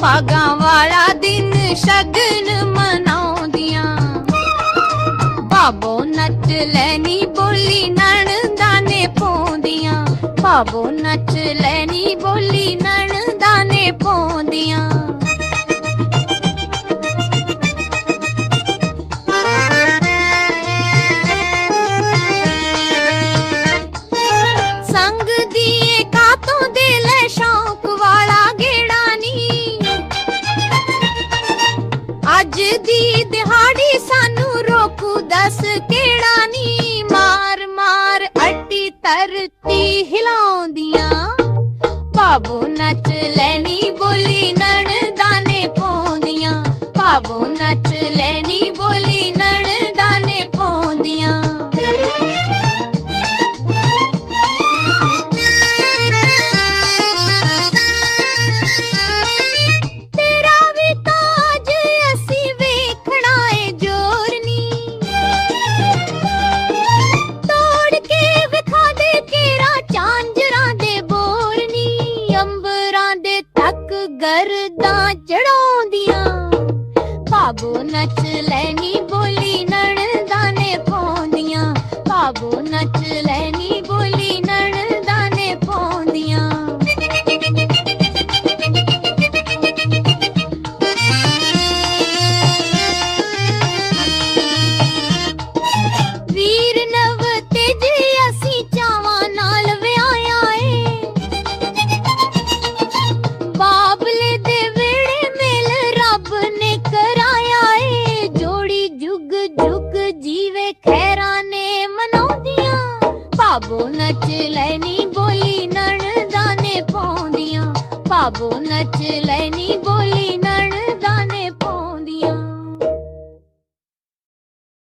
ਭਾਗਾਂ ਵਾਲਾ ਦਿਨ ਸ਼ਗਨ ਮਨਾਉਂਦੀਆਂ। ਬਾਬੋ ਨੱਚ ਲੈਣੀ ਬੋਲੀ ਨਣਦਾ ਨੇ ਪਾਉਂਦੀਆਂ। ਬਾਬੋ ਨੱਚ ਲੈਣੀ ਬੋਲੀ ਨਣਦਾ ਨੇ ਪਾਉਂਦੀਆਂ। ਸੰਗ ਦੀਏ ਕਾਤੋਂ ਦੇ ਦੀ ਦਿਹਾੜੀ ਸਾਨੂੰ ਰੋਕੂ ਦੱਸ ਕਿਹੜਾ ਨੀ ਮਾਰ ਮਾਰ ਅੱਡੀ ਧਰਤੀ ਹਿਲਾਉਂਦੀਆਂ। ਬਾਬੂ ਨੱਚ ਲੈਣੀ ਬੋਲੀ ਨਣਦਾ ਨੇ ਪਾਉਂਦੀਆਂ। ਬਾਬੂ ਨੱਚ ਲੈਣੀ ਬੋਲੀ ਚੜਾਉਂਦੀਆਂ ਬਾਬੂ ਨੱਚ ਲੈਣੀ ਮਨਾਉਂਦੀਆਂ ਬਾਬੋ ਨੱਚ ਲੈਣੀ ਬੋਲੀ ਨਣਦਾ ਨੇ ਪਾਉਂਦੀਆਂ ਬਾਬੋ ਨੱਚ ਲੈਣੀ ਬੋਲੀ